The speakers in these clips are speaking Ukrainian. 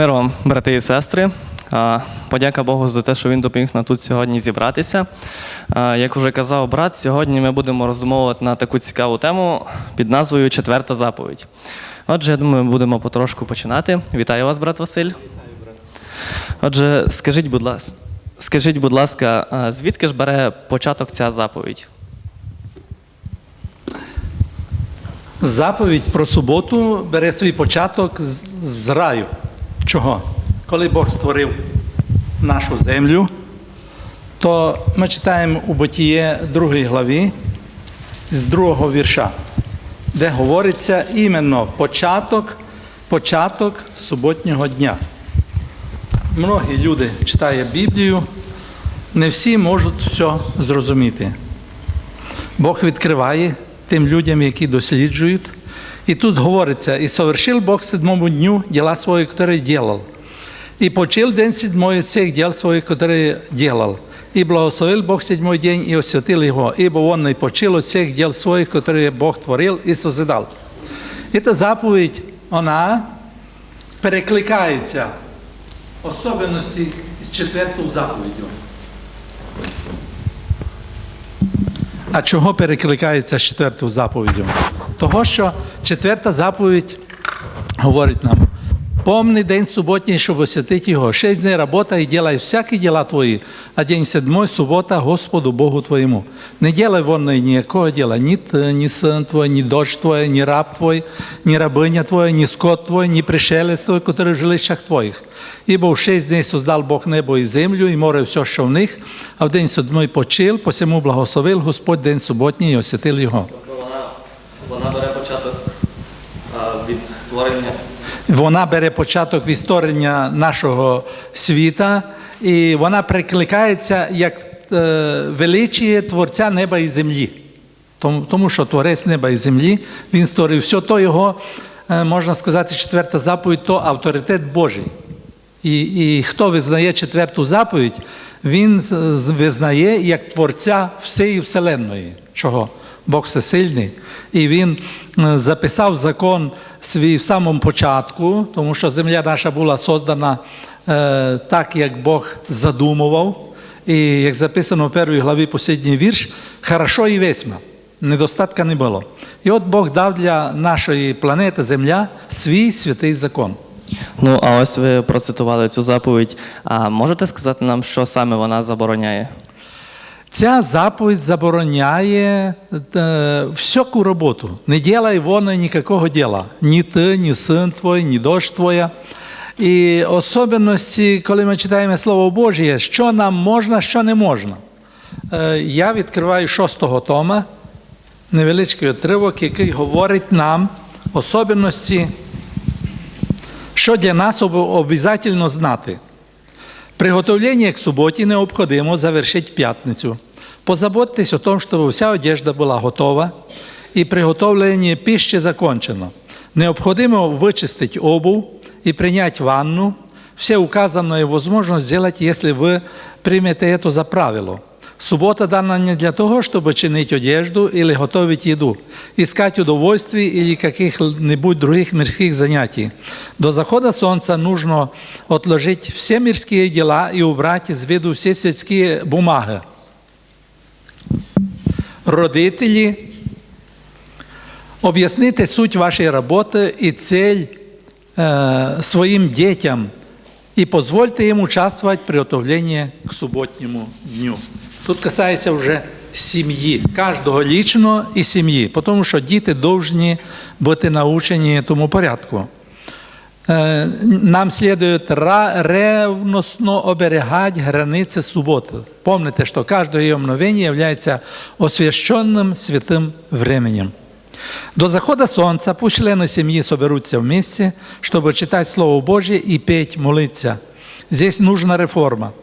Мир вам, брати і сестри. Подяка Богу за те, що він допоміг нам тут сьогодні зібратися. Як вже казав брат, сьогодні ми будемо роздумовувати на таку цікаву тему під назвою Четверта заповідь. Отже, я думаю, будемо потрошку починати. Вітаю вас, брат Василь. Отже, скажіть, будь ласка, скажіть, будь ласка, звідки ж бере початок ця заповідь? Заповідь про суботу бере свій початок з раю. Чого? Коли Бог створив нашу землю, то ми читаємо у Битіє 2 главі з другого вірша, де говориться іменно початок, початок суботнього дня. Многі люди читають Біблію, не всі можуть все зрозуміти. Бог відкриває тим людям, які досліджують. І тут говориться, і совершил Бог седьмому дню дела свої, які делал. И почил день седьмой от всех дел своих, которые делал. И благословил Бог седьмой день и освятил его, ибо он и почил от всех дел своих, которые Бог творил и созидал. Эта заповідь, вона перекликається особенності з четвертою заповіддю. А чого перекликається з четвертою заповіддю? Того, що четверта заповідь говорить нам: помни день суботній, щоб освятити його. Шесть дней робота і делай всякі діла твої, а день седьмой субота Господу Богу твоєму. Не делай вонно ніякого діла, ні ти, ні син твой, ні дочь твоя, ні раб твой, ні рабиня твоя, ні скот твой, ні пришелець твой, который в жилищах твоїх. Ибо в шесть дней создал Бог небо і землю, і море все, що в них, а в день седьмой почил, посему благословив Господь день суботній і освятив його. Вона, створення Вона бере початок від створення нашого світа, і вона прикликається як е, величіє Творця неба і землі. Тому, тому що Творець неба і землі, він створив все, то його, е, можна сказати, четверта заповідь, то авторитет Божий. І, і хто визнає четверту заповідь, він визнає як Творця всієї Вселенної. Чого? Бог всесильний. І він е, записав закон свій в самому початку, тому що земля наша була создана е, так, як Бог задумував. І як записано в першій главі послідній вірш, хорошо і весьма. Недостатка не було. І от Бог дав для нашої планети Земля свій святий закон. Ну, а ось ви процитували цю заповідь. А можете сказати нам, що саме вона забороняє? Ця заповідь забороняє е, всяку роботу. Не ділай воно ніякого діла. Ні ти, ні син твій, ні дочь твоя. І особливості, коли ми читаємо Слово Божє, що нам можна, що не можна. Е, я відкриваю шостого тома, невеличкий отривок, який говорить нам особливості, що для нас обов'язково знати. Приготовление к субботе необходимо завершить в пятницу. Позаботьтесь о том, чтобы вся одежда была готова и приготовление пищи закончено. Необходимо вычистить обувь и принять ванну. Все указанное возможно сделать, если вы примете это за правило. Суббота дана не для того, чтобы чинить одежду или готовить еду, искать удовольствий или каких-нибудь других мирских занятий. До захода солнца нужно отложить все мирские дела и убрать из виду все светские бумаги. Родителі, об'ясните суть вашої роботи і цель е, своїм дітям і дозвольте їм участвувати в приготовленні к суботньому дню. Тут касається вже сім'ї, кожного лічно і сім'ї, тому що діти повинні бути научені тому порядку. Е, Нам следует ревностно оберегать границы субботы. Помните, что каждое ее мгновение является освященным святым временем. До захода солнца пусть члены семьи соберутся вместе, чтобы читать Слово Божье и петь, молиться. Здесь нужна реформа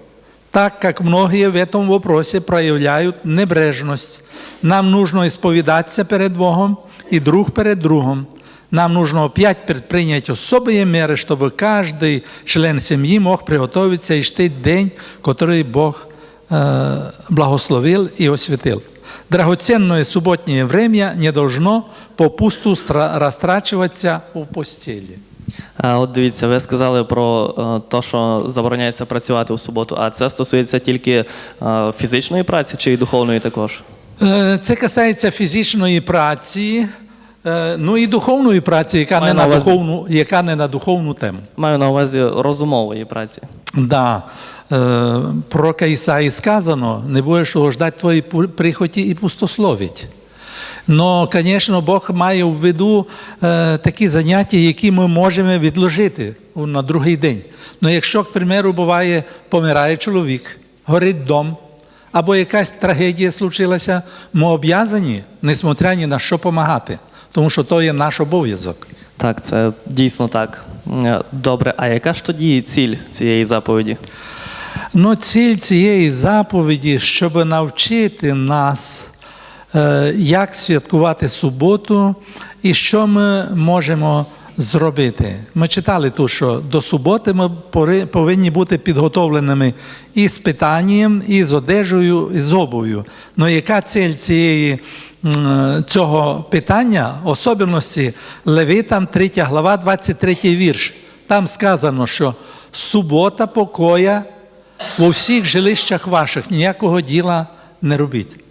так как многие в этом вопросе проявляют небрежность. Нам нужно исповедаться перед Богом и друг перед другом. Нам нужно опять предпринять особые меры, чтобы каждый член семьи мог приготовиться и чтить день, который Бог э, благословил и осветил. Драгоценное субботнее время не должно попусту растрачиваться в постели. От дивіться, ви сказали про е, те, що забороняється працювати у суботу, а це стосується тільки е, фізичної праці чи й духовної також? Е, Це касається фізичної праці, ну і духовної праці, яка не, на на увазі- духовну, яка не на духовну тему. Маю на увазі розумової праці. Да. Е, Пророка Ісаї сказано, не будеш ждати твої прихоті і пустословить. Но, звісно, Бог має в виду е, такі заняття, які ми можемо відложити на другий день. Ну, якщо, к примеру, буває, помирає чоловік, горить дом, або якась трагедія случилася, ми об'язані, несмотря ні на що допомагати, тому що то є наш обов'язок. Так, це дійсно так. Е, Добре, а яка ж тоді ціль цієї заповіді? Ну, ціль цієї заповіді, щоб навчити нас, як святкувати суботу і що ми можемо зробити. Ми читали тут, що до суботи ми повинні бути підготовленими і з питанням, і з одежею, і з обув'ю. Ну, яка ціль цієї, цього питання, особливості Левитам 3 глава, 23 вірш. Там сказано, що субота покоя во всіх жилищах ваших ніякого діла не робіть.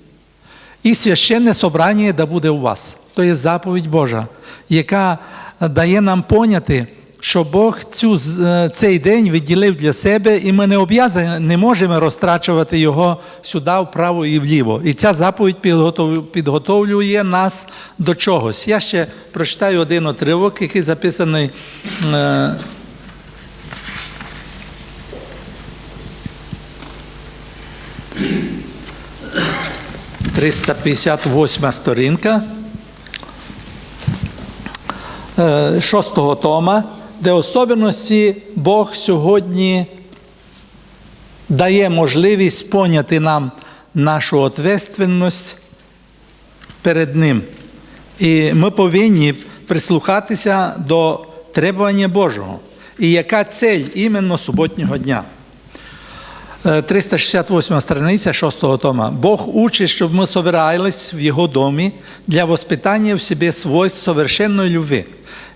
І священне собрання да буде у вас. То є заповідь Божа, яка дає нам поняти, що Бог цю, е, цей день відділив для себе, і ми не об'язані, не можемо розтрачувати його сюди, вправо і вліво. І ця заповідь підготов- підготовлює нас до чогось. Я ще прочитаю один отривок, який записаний. 358 сторінка е, шостого тома, де особливості Бог сьогодні дає можливість поняти нам нашу відповідальність перед Ним. І ми повинні прислухатися до требування Божого. І яка цель іменно суботнього дня? Е, 368 страниця 6 тома. Бог учить, щоб ми собирались в Його домі для воспитання в себе свойств совершенної любви.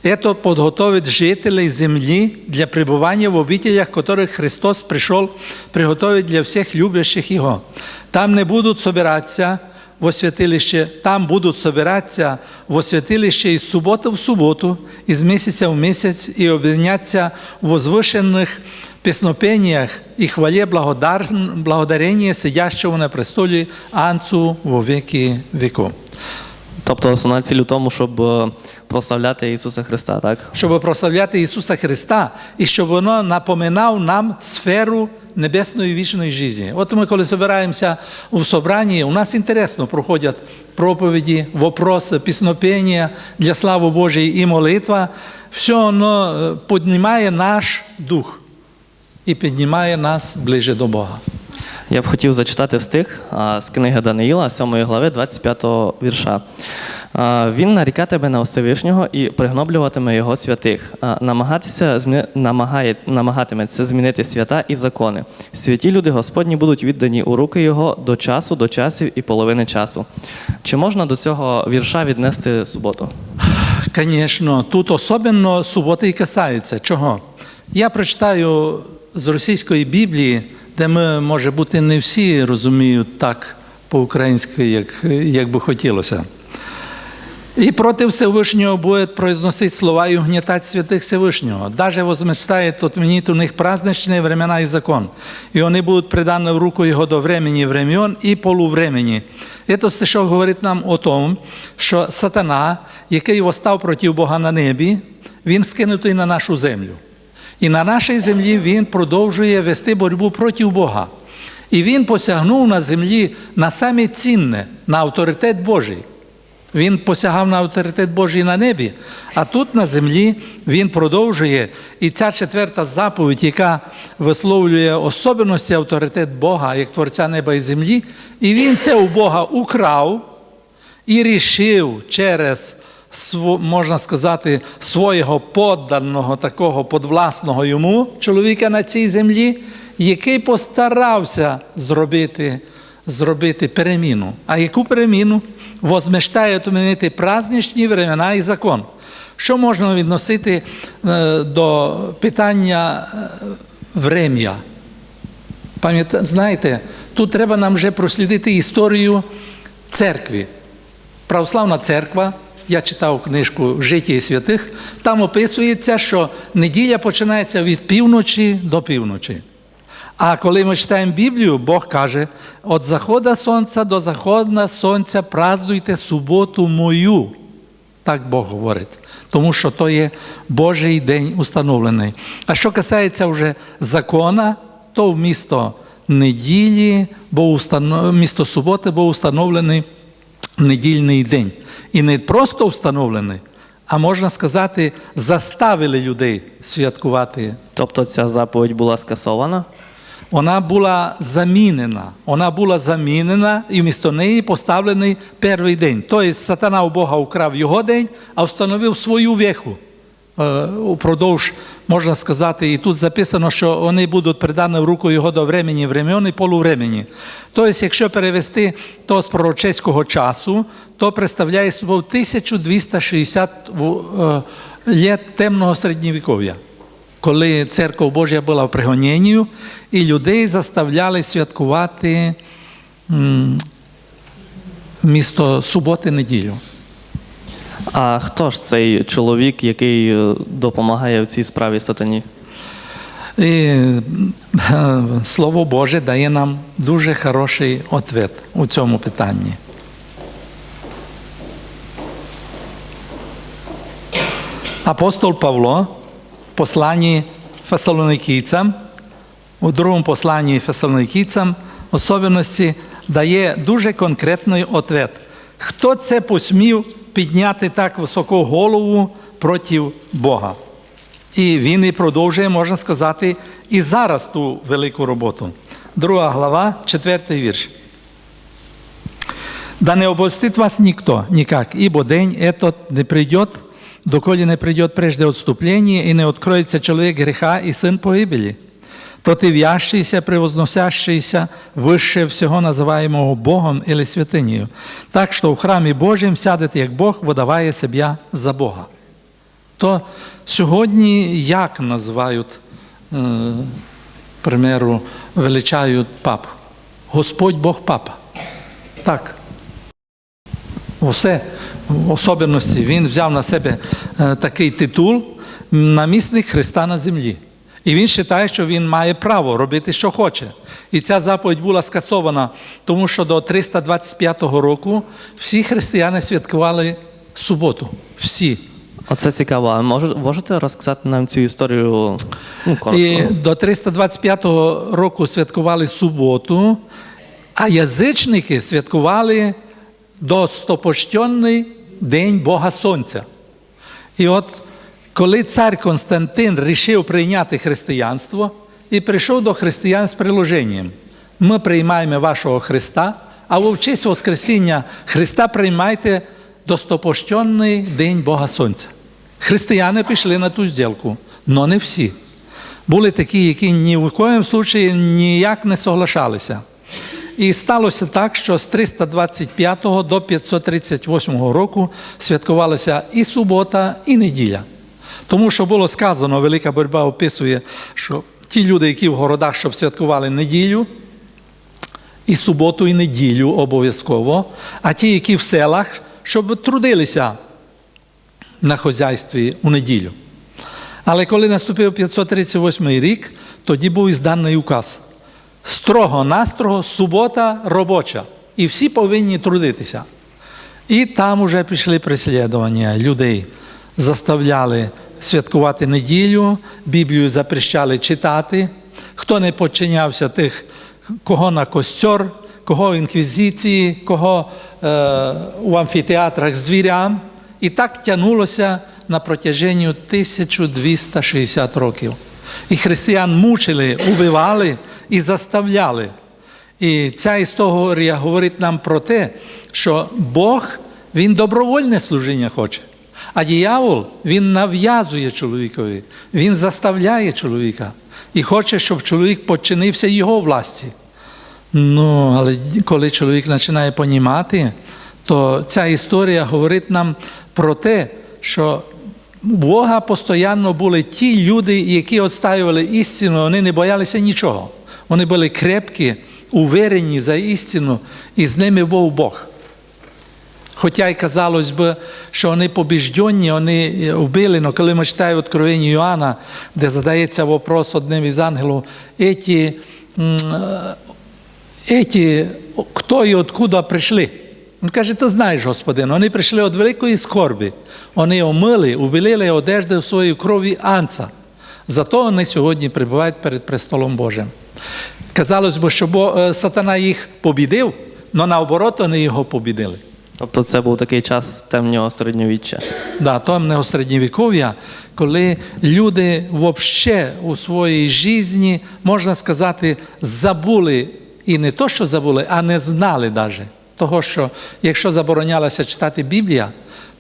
Это подготовит жителей земли для пребывания в обителях, в которых Христос пришел приготовить для всех любящих Его. Там не будут собираться во святилище, там будуть собиратися во святилище із суботи в суботу, із місяця в місяць і об'єднатися в возвишених песнопениях і хвале благодар... благодарення сидящого на престолі Анцу во веки веку. Тобто основна ціль у тому, щоб е, прославляти Ісуса Христа, так? Щоб прославляти Ісуса Христа і щоб воно напоминав нам сферу небесної вічної житті. От ми, коли збираємося у собранні, у нас інтересно проходять проповіді, вопроси, піснопення для слави Божої і молитва. Все воно е, піднімає наш дух і піднімає нас ближче до Бога. Я б хотів зачитати стих з книги Даниїла, 7 глави, 25 вірша. Він нарікатиме на Всевишнього і пригноблюватиме його святих, намагатися, намагає... намагатиметься змінити свята і закони. Святі люди Господні будуть віддані у руки його до часу, до часів і половини часу. Чи можна до цього вірша віднести суботу? Звісно, тут особливо суботи і касається. Чого? Я прочитаю з російської Біблії, де ми, може бути, не всі розуміють так по-українськи, як, як би хотілося. И против Всевышнего будет произносить слова и угнетать святых Всевышнего. Даже возмещает отменить у них праздничные времена и закон. И они будут преданы в руку Его до времени времен и полувремени. Это стишок говорить нам о том, що сатана, який восстав проти Бога на небі, він скинутий на нашу землю. І на нашій землі він продовжує вести боротьбу проти Бога. І він посягнув на землі на саме цінне, на авторитет Божий. Він посягав на авторитет Божий на небі, а тут на землі він продовжує. І ця четверта заповідь, яка висловлює особливості авторитет Бога, як Творця неба і землі, і він це у Бога украв і рішив через, можна сказати, свого подданого, такого подвласного йому чоловіка на цій землі, який постарався зробити, зробити переміну. А яку переміну? Возмештає отменити праздничні времена і закон. Що можна відносити е, до питання е, врем'я? Знаєте, тут треба нам вже прослідити історію церкви. Православна церква, я читав книжку Життя святих, там описується, що неділя починається від півночі до півночі. А коли ми читаємо Біблію, Бог каже: від заходу сонця до заходу сонця празднуйте суботу мою. Так Бог говорить. Тому що то є Божий день установлений. А що касається вже закона, то вмісто неділі, бо вмісто суботи був установлений недільний день. І не просто встановлений, а можна сказати, заставили людей святкувати Тобто ця заповідь була скасована. вона була замінена. Вона була замінена і вмісто неї поставлений перший день. Тобто сатана у Бога украв його день, а встановив свою веху. Е, Упродовж, можна сказати, і тут записано, що вони будуть придані в руку його до времені времен і полувремені. Тобто, якщо перевести то з пророчеського часу, то представляє собою 1260 е, літ темного середньовіков'я коли церква Божа була в пригоненні, і людей заставляли святкувати місто суботи неділю. А хто ж цей чоловік, який е, допомагає в цій справі сатані? І е, Слово Боже дає нам дуже хороший ответ у цьому питанні. Апостол Павло в посланні Фесалоникійцям, у другому посланні Фесалоникійцям особливості дає дуже конкретний ответ. Хто це посмів підняти так високо голову проти Бога? І він і продовжує, можна сказати, і зараз ту велику роботу. Друга глава, четвертий вірш. Да не обольстит вас никто, никак, ибо день этот не придет, доколе не придет прежде отступление, и не откроется человек греха и сын погибели, противящийся, превозносящийся выше всего называемого Богом или святынею, так что в храмі Божьем сядет як Бог, видаває себе за Бога. То сьогодні як називають, е, примеру, величають папу? Господь Бог папа. Так. Усе в особливості він взяв на себе е, такий титул намісник Христа на землі. І він вважає, що він має право робити, що хоче. І ця заповідь була скасована, тому що до 325 року всі християни святкували суботу. Всі. Оце цікаво. А можете розказати нам цю історію ну, коротко? І до 325 року святкували суботу, а язичники святкували достопочтенний День Бога Сонця. І от коли цар Константин рішив прийняти християнство і прийшов до християн з приложенням, ми приймаємо вашого Христа, а в честь Воскресіння Христа приймайте достопочтенний День Бога Сонця. Християни пішли на ту зділку, але не всі. Були такі, які ні в коєму случаї ніяк не соглашалися. І сталося так, що з 325 до 538 року святкувалася і субота, і неділя. Тому що було сказано, велика боротьба описує, що ті люди, які в городах, щоб святкували неділю, і суботу, і неділю обов'язково, а ті, які в селах, щоб трудилися на хозяйстві у неділю. Але коли наступив 538 рік, тоді був ізданий указ. Строго-настрого, субота робоча. І всі повинні трудитися. І там вже пішли переслідування людей. Заставляли святкувати неділю, Біблію запрещали читати. Хто не подчинявся тих, кого на костьор, кого в інквізиції, кого е, у амфітеатрах звірям. І так тягнулося на протяженню 1260 років. І християн мучили, убивали і заставляли. І ця історія говорить нам про те, що Бог він добровольне служіння хоче. А диявол він нав'язує чоловікові, він заставляє чоловіка і хоче, щоб чоловік подчинився його власті. Ну, але коли чоловік починає понімати, то ця історія говорить нам про те, що у Бога постійно були ті люди, які відстоювали істину, вони не боялися нічого. Вони були крепкі, уверені за істину, і з ними був Бог. Хоча й казалось би, що вони побіжденні, вони вбили, але коли ми читаємо Откровення Йоанна, де задається вопрос одним із ангелів, «Еті, м, эти, кто и откуда прийшли? Він каже, ти знаєш, господин, вони прийшли від великої скорби. Вони омили, убілили одежди у своїй крові анца. Зато вони сьогодні перебувають перед престолом Божим. Казалось би, що е, сатана їх побідив, але наоборот вони його побідили. Тобто це був такий час темнього середньовіччя. Да, темного середньовіков'я, коли люди взагалі у своїй житті, можна сказати, забули, і не то, що забули, а не знали навіть. Того, що якщо заборонялося читати Біблія,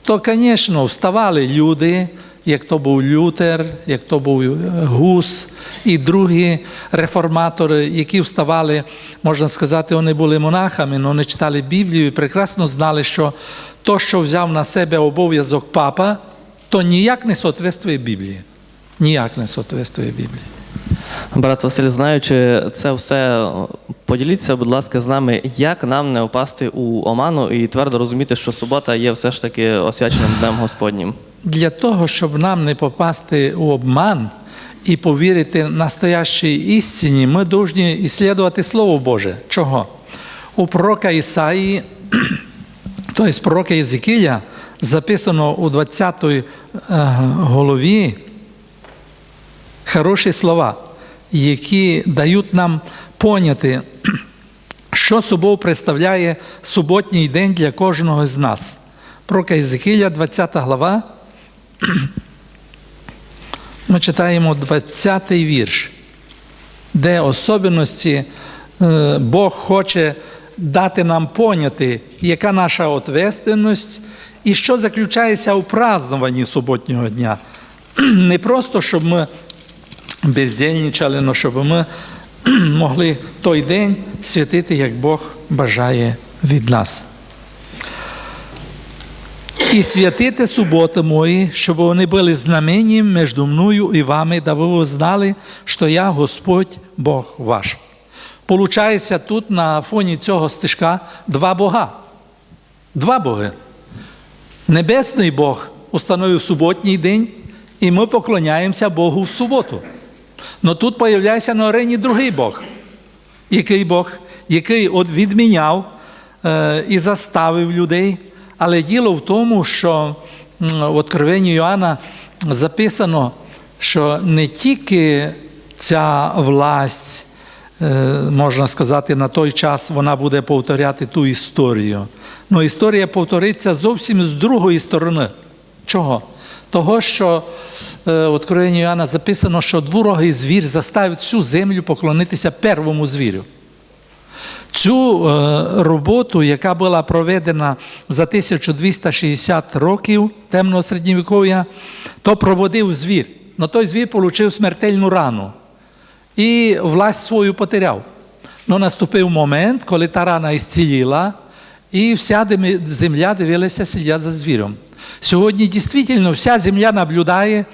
то, звісно, вставали люди, як то був Лютер, як то був е, Гус і другі реформатори, які вставали, можна сказати, вони були монахами, але вони читали Біблію і прекрасно знали, що то, що взяв на себе обов'язок папа, то ніяк не соответствує Біблії. Ніяк не соответствує Біблії. Брат Василь, знаючи це все, поділіться, будь ласка, з нами, як нам не впасти у оману і твердо розуміти, що субота є все ж таки освяченим днем Господнім. Для того, щоб нам не попасти у обман і повірити настоящій істині, ми повинні іслідувати Слово Боже. Чого? У пророка Ісаї, тобто пророка Єзекіля, записано у 20 е, голові хороші слова, які дають нам поняти, що собою представляє суботній день для кожного з нас. Пророка Єзекіля, 20 глава. Ми читаємо 20-й вірш, де особливості е, Бог хоче дати нам поняти, яка наша ответственність і що заключається у празднуванні суботнього дня. Не просто, щоб ми бездільничали, але щоб ми могли той день святити, як Бог бажає від нас. І святите суботи мої, щоб вони були знаменням між мною і вами, да ви знали, що я Господь Бог ваш. Получається, тут на фоні цього стежка два Бога. Два Боги. Небесний Бог установив суботній день, і ми поклоняємося Богу в суботу. Но тут появляється на арені другий Бог. Який Бог? Який от відміняв е, і заставив людей. Але діло в тому, що в Откровенні Йоанна записано, що не тільки ця власть, е, можна сказати, на той час вона буде повторяти ту історію. але історія повториться зовсім з другої сторони. Чого? Того, що е, в Откровенні Йоанна записано, що дворогий звір заставить всю землю поклонитися первому звірю. Цю е, роботу, яка була проведена за 1260 років темного середньовіков'я, то проводив звір. Но той звір отримав смертельну рану і власть свою потеряв. Но наступив момент, коли та рана ісціліла, і вся земля дивилася, сидять за звіром. Сьогодні дійсно вся земля наблюдає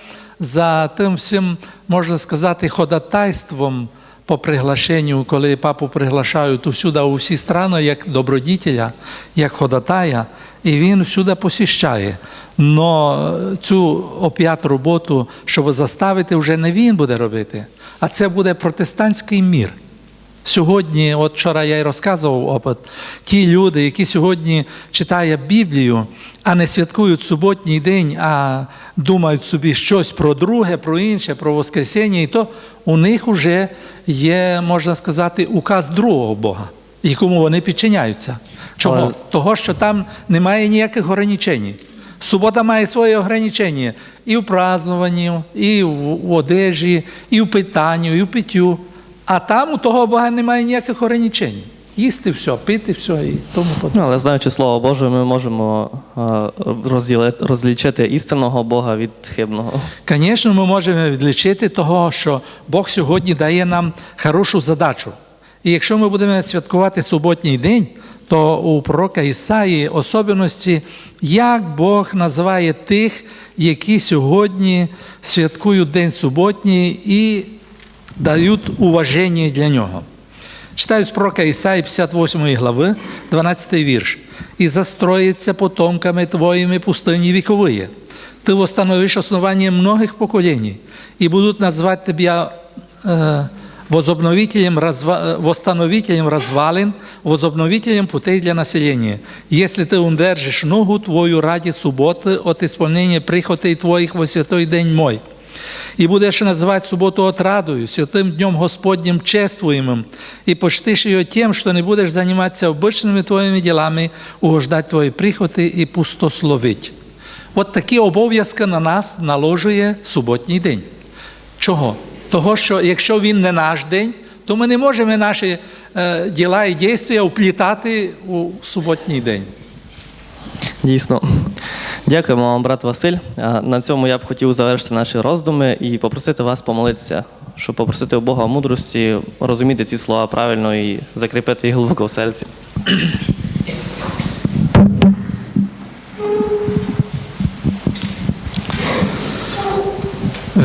за тим всім, можна сказати, ходатайством по приглашенню, коли папу приглашають усюди, у всі страни, як добродітеля, як ходатая, і він всюди посіщає. Но цю оп'ят роботу, щоб заставити, вже не він буде робити, а це буде протестантський мір. Сьогодні, от вчора я й розказував опит, ті люди, які сьогодні читають Біблію, а не святкують суботній день, а думають собі щось про друге, про інше, про Воскресіння, і то у них вже є, можна сказати, указ другого Бога, якому вони підчиняються. Чого? Але- Того, що там немає ніяких ограничень. Субота має свої ограничення і в празднуванні, і в в одежі, і в питанні, і в питтю. А там у того Бога немає ніяких ограничень. Їсти все, пити все і тому подобне. Ну, але знаючи Слово Боже, ми можемо розлічити істинного Бога від хибного. Звісно, ми можемо відлічити того, що Бог сьогодні дає нам хорошу задачу. І якщо ми будемо святкувати суботній день, то у пророка Ісаї особливості, як Бог називає тих, які сьогодні святкують День суботній і дають уваження для нього. Читаю з пророка Ісаї 58 глави, 12 вірш. «І застроїться потомками твоїми пустині віковые. Ти восстановиш основання многих поколений, і будуть назвати тебе э, возобновителем, разва, э, восстановителем развалин, возобновителем путей для населения. Если ты удержишь ногу твою ради субботы от исполнения приходей твоих во святой день мой, і будеш називати суботу отрадою, святим днем Господнім чествуємим, і почтиш його тим, що не будеш займатися обичними твоїми ділами, угождати твої приходи і пустословить. От такі обов'язки на нас наложує суботній день. Чого? Того, що якщо він не наш день, то ми не можемо наші е, діла і дійства вплітати у суботній день. Дійсно. Дякуємо вам, брат Василь. На цьому я б хотів завершити наші роздуми і попросити вас помолитися, щоб попросити у Бога мудрості, розуміти ці слова правильно і закріпити їх глибоко в серці.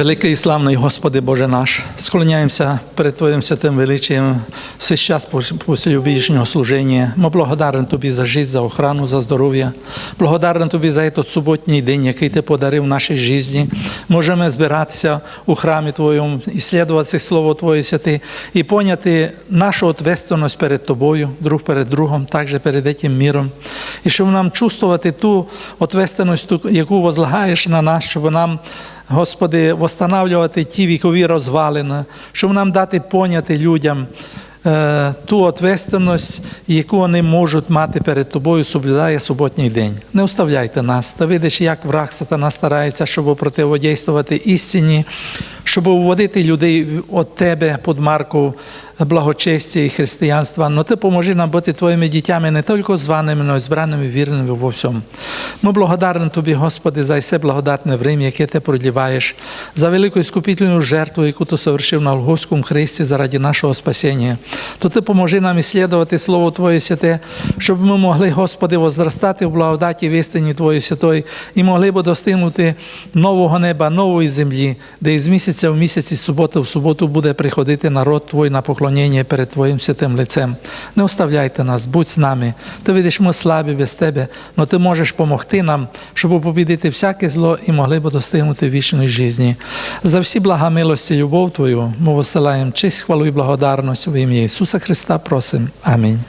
Великий і славний Господи Боже наш, склоняємося перед Твоїм святим величием все час після обіжнього служення. Ми благодарен Тобі за життя, за охрану, за здоров'я. Благодарен Тобі за цей суботній день, який Ти подарив нашій житті. Можемо збиратися у храмі Твоєму, ісследувати Слово Твоє святе і поняти нашу ответственность перед Тобою, друг перед другом, також перед цим миром. І щоб нам чувствувати ту ту, яку возлагаєш на нас, щоб нам Господи, восстанавливати ті вікові розвалини, щоб нам дати поняти людям е, ту ответственность, яку вони можуть мати перед тобою, соблюдає суботній день. Не оставляйте нас. Та видиш, як враг сатана старається, щоб противодействувати істині, щоб уводити людей від тебе під марку благочестя і християнства. Но ти поможи нам бути твоїми дітями не тільки званими, але й збраними, вірними во всьому. Ми благодарні Тобі, Господи, за все благодатне время, яке Ти проливаєш, за велику іскупительну жертву, яку Ти совершив на Голгофському Христі заради нашого спасіння. То Ти поможи нам іслідувати Слово Твоє святе, щоб ми могли, Господи, возростати в благодаті в істині Твоєї святої і могли б достигнути нового неба, нової землі, де із місяця в місяць, із суботи в суботу буде приходити народ Твой на поклоніння перед Твоїм святим лицем. Не оставляйте нас, будь з нами. Ти видиш, ми слабі без Тебе, але Ти можеш допомогти нам, щоб побідити всяке зло і могли б достигнути вічної житті. За всі блага милості, любов Твою ми висилаємо честь, хвалу і благодарність в ім'я Ісуса Христа. Просим. Амінь.